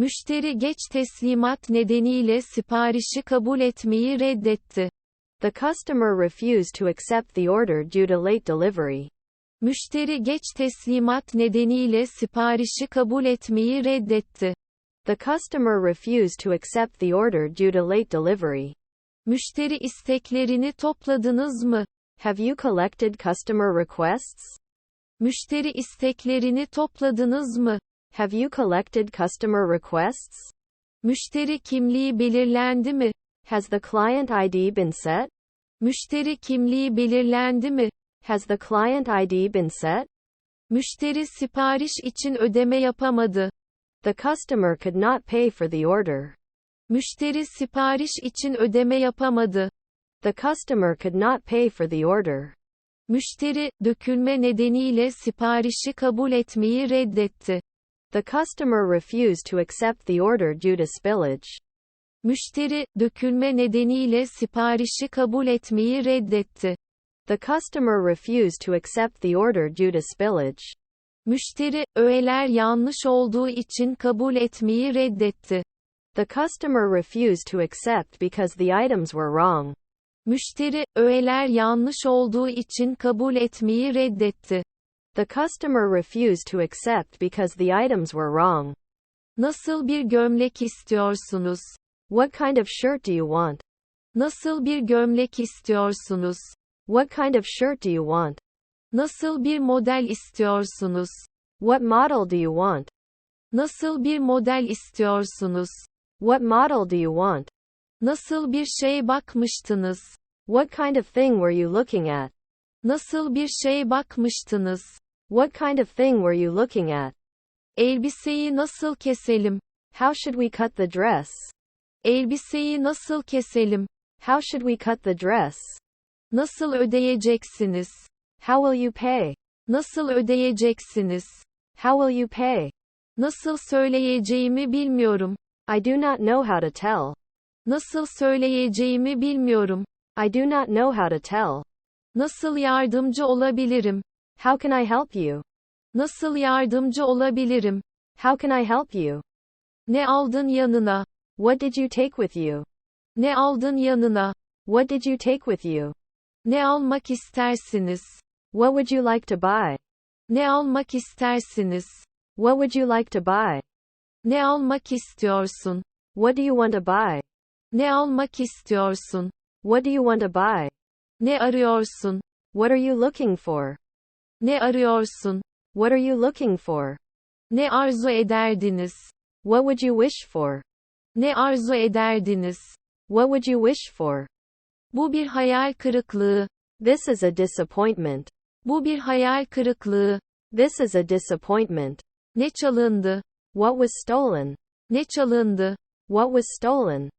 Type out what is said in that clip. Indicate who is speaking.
Speaker 1: Müşteri geç teslimat nedeniyle siparişi kabul etmeyi reddetti.
Speaker 2: The customer refused to accept the order due to late delivery.
Speaker 1: Müşteri geç teslimat nedeniyle siparişi kabul etmeyi reddetti.
Speaker 2: The customer refused to accept the order due to late delivery.
Speaker 1: Müşteri isteklerini topladınız mı?
Speaker 2: Have you collected customer requests?
Speaker 1: Müşteri isteklerini topladınız mı?
Speaker 2: Have you collected customer requests?
Speaker 1: Müşteri kimliği belirlendi mi?
Speaker 2: Has the client ID been set?
Speaker 1: Müşteri kimliği belirlendi mi?
Speaker 2: Has the client ID been set?
Speaker 1: Müşteri sipariş için ödeme yapamadı.
Speaker 2: The customer could not pay for the order.
Speaker 1: Müşteri sipariş için ödeme yapamadı.
Speaker 2: The customer could not pay for the order.
Speaker 1: Müşteri, dökülme nedeniyle siparişi kabul etmeyi reddetti.
Speaker 2: The customer refused to accept the order due to spillage.
Speaker 1: Müşteri, dökülme nedeniyle siparişi kabul etmeyi reddetti.
Speaker 2: The customer refused to accept the order due to spillage.
Speaker 1: Müşteri, öğeler yanlış olduğu için kabul etmeyi reddetti.
Speaker 2: The customer refused to accept because the items were wrong.
Speaker 1: Müşteri, öğeler yanlış olduğu için kabul etmeyi reddetti.
Speaker 2: The customer refused to accept because the items were wrong.
Speaker 1: Nasıl bir gömlek istiyorsunuz?
Speaker 2: What kind of shirt do you want?
Speaker 1: Nasıl bir gömlek istiyorsunuz?
Speaker 2: What kind of shirt do you want?
Speaker 1: Nasıl bir model istiyorsunuz?
Speaker 2: What model do you want?
Speaker 1: Nasıl bir model istiyorsunuz?
Speaker 2: What model do you want?
Speaker 1: Nasıl bir şey bakmıştınız?
Speaker 2: What kind of thing were you looking at?
Speaker 1: Nasıl bir şey bakmıştınız?
Speaker 2: What kind of thing were you looking at?
Speaker 1: Elbiseyi nasıl keselim?
Speaker 2: How should we cut the dress?
Speaker 1: Elbiseyi nasıl keselim?
Speaker 2: How should we cut the dress?
Speaker 1: Nasıl ödeyeceksiniz?
Speaker 2: How will you pay?
Speaker 1: Nasıl ödeyeceksiniz?
Speaker 2: How will you pay?
Speaker 1: Nasıl söyleyeceğimi bilmiyorum.
Speaker 2: I do not know how to tell.
Speaker 1: Nasıl söyleyeceğimi bilmiyorum.
Speaker 2: I do not know how to tell.
Speaker 1: Nasıl yardımcı olabilirim?
Speaker 2: How can I help you?
Speaker 1: Nasıl yardımcı olabilirim?
Speaker 2: How can I help you?
Speaker 1: Ne aldın yanına?
Speaker 2: What did you take with you?
Speaker 1: Ne aldın yanına?
Speaker 2: What did you take with you?
Speaker 1: Ne almak istersiniz?
Speaker 2: What would you like to buy?
Speaker 1: Ne almak istersiniz?
Speaker 2: What would you like to buy?
Speaker 1: Ne almak istiyorsun?
Speaker 2: What do you want to buy?
Speaker 1: Ne almak istiyorsun?
Speaker 2: What do you want to buy?
Speaker 1: Ne arıyorsun?
Speaker 2: What are you looking for?
Speaker 1: Ne arıyorsun?
Speaker 2: What are you looking for?
Speaker 1: Ne arzu ederdiniz?
Speaker 2: What would you wish for?
Speaker 1: Ne arzu ederdiniz?
Speaker 2: What would you wish for?
Speaker 1: Bu bir hayal kırıklığı.
Speaker 2: This is a disappointment.
Speaker 1: Bu bir hayal kırıklığı.
Speaker 2: This is a disappointment.
Speaker 1: Ne çalındı?
Speaker 2: What was stolen?
Speaker 1: Ne çalındı?
Speaker 2: What was stolen?